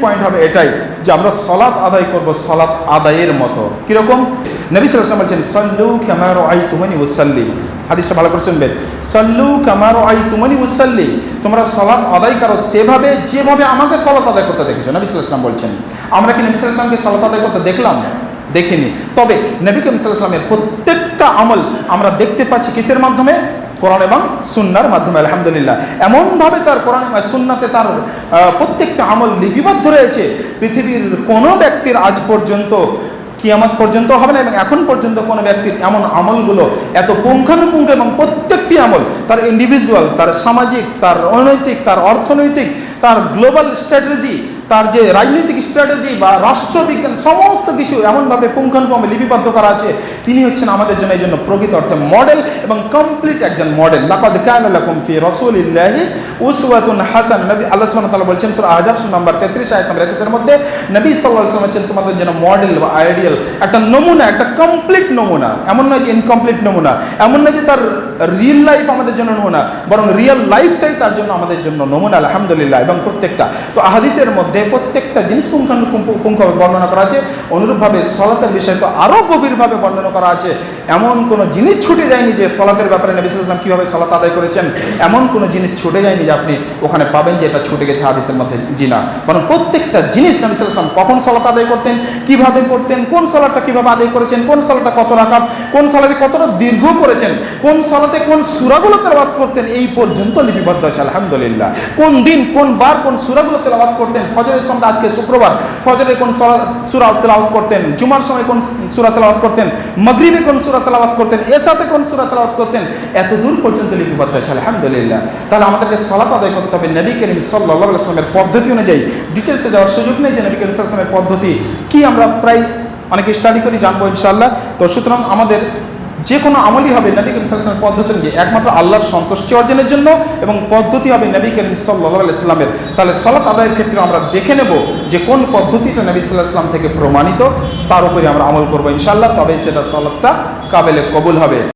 Point হবে এটাই যে আমরা সলাৎ আদায় করব সলাৎ আদায়ের মতো। কীরকম? নবী সাল্লাম বলছেন, সল্লু ক্যামারো আই তুমানি উসাল্লি। হাদিসটা ভালো করে শুনবেন। সল্লু কামারো আই তুমানি উসাল্লি। তোমরা সলাৎ আদায় করো সেভাবে, যেভাবে আমাকে সলাৎ আদায় করতে দেখেছ, নবী সাল্লাম বলছেন। আমরা কি নবী সাল্লামকে সলাৎ আদায় করতে দেখলাম? দেখিনি। তবে নবী করিম সাল্লামের প্রত্যেকটা আমল আমরা দেখতে পাচ্ছি কিসের মাধ্যমে? কোরআন এবং সুন্নার মাধ্যমে, আলহামদুলিল্লাহ। এমনভাবে তার কোরআন এবং সুন্নাতে তার প্রত্যেকটা আমল লিপিবদ্ধ রয়েছে, পৃথিবীর কোনো ব্যক্তির আজ পর্যন্ত, কিয়ামত পর্যন্ত হবে না এবং এখন পর্যন্ত কোনো ব্যক্তির এমন আমলগুলো এত পুঙ্খানুপুঙ্খ এবং প্রত্যেকটি আমল, তার ইন্ডিভিজুয়াল তার সামাজিক, তার অনৈতিক, তার অর্থনৈতিক, তার গ্লোবাল স্ট্র্যাটেজি তার যে রাজনৈতিক স্ট্র্যাটেজি বা রাষ্ট্রবিজ্ঞান, সমস্ত কিছু এমনভাবে পুঙ্খানুপুঙ্খে লিপিবদ্ধ করা আছে তিনি হচ্ছেন আমাদের জন্য এই জন্য প্রকৃত অর্থে মডেল এবং কমপ্লিট একজন মডেল লাকাদ কানা লাকুম ফি রাসূলিল্লাহি উসওয়াতুন হাসান। নবী আল্লাহ সুবহানাহু ওয়া তাআলা বলছেন, সূরা আহজাব সূরা নাম্বার 33 আয়াত নম্বর 21 এর মধ্যে নবী সাল্লাল্লাহু আলাইহি হচ্ছেন তোমাদের জন্য মডেল বা আইডিয়াল একটা নমুনা, একটা কমপ্লিট নমুনা। এমন নয় যে ইনকমপ্লিট নমুনা। এমন নয় যে তার রিয়েল লাইফ আমাদের জন্য নমুনা, বরং রিয়েল লাইফটাই তার জন্য আমাদের জন্য নমুনা, আলহামদুলিল্লাহ, এবং প্রত্যেকটা। তো আহাদিসের মধ্যে প্রত্যেকটা জিনিস পুঙ্খানুপুঙ্খভাবে বর্ণনা করা আছে। অনুরূপভাবে সলাতের বিষয় তো আরও গভীরভাবে বর্ণনা করা আছে এমন কোনো জিনিস ছুটে যায়নি যে সলাতের ব্যাপারে নবী সাল্লাম কীভাবে সলাত আদায় করেছেন? এমন কোনো জিনিস ছুটে যায়নি যে আপনি ওখানে পাবেন যে এটা ছুটে গেছে হাদিসের মধ্যে? জি না। বরং প্রত্যেকটা জিনিস নবী সাল্লাম কখন সলাত আদায় করতেন, কীভাবে করতেন, কোন সলাটটা কীভাবে আদায় করেছেন, কোন সলাটা কত রাখাত কোন সলাতে কতটা দীর্ঘ করেছেন, কোন সলাতে কোন সুরাগুলো তেলাবাদ করতেন, এই পর্যন্ত লিপিবদ্ধ আছে আলহামদুলিল্লাহ। কোন দিন, কোন বার, কোন সুরাগুলো তেলাবাদ করতেন, ফজরের সময় আজকে শুক্রবার ফজরে কোন সুরা তেলাওয়াত করতেন, জুমার সময় কোন সুরা তেলাওয়াত করতেন, মগরিবে কোন সুরা তেলাওয়াত করতেন, এর সাথে কোন সুরা তালাবাদ করতেন? এত দূর পর্যন্ত লিপিবদ্ধ আছে, আলহামদুলিল্লাহ। তাহলে আমাদেরকে সলাত আদায় করতে হবে নবী করিম সাল্লাহ আসলামের পদ্ধতি অনুযায়ী। ডিটেলসে যাওয়ার সুযোগ নেই যে নবী করিম পদ্ধতি কি আমরা প্রায় অনেকে স্টাডি করি, জানব ইনশাল্লাহ তো সুতরাং আমাদের যে কোনো আমলই হবে নবী করিম সাল্লামের পদ্ধতি অনুযায়ী। একমাত্র আল্লাহর সন্তুষ্টি অর্জনের জন্য এবং পদ্ধতি হবে নবী করিম সাল্লাহ ইসলামের তাহলে সলাত আদায়ের ক্ষেত্রে আমরা দেখে নেব যে কোন পদ্ধতিটা নবী সাল্লাহ ইসলাম থেকে প্রমাণিত, তার উপরে আমরা আমল করব ইনশাল্লাহ তবেই সেটা সলাতটা কাবেলে কবুল হবে।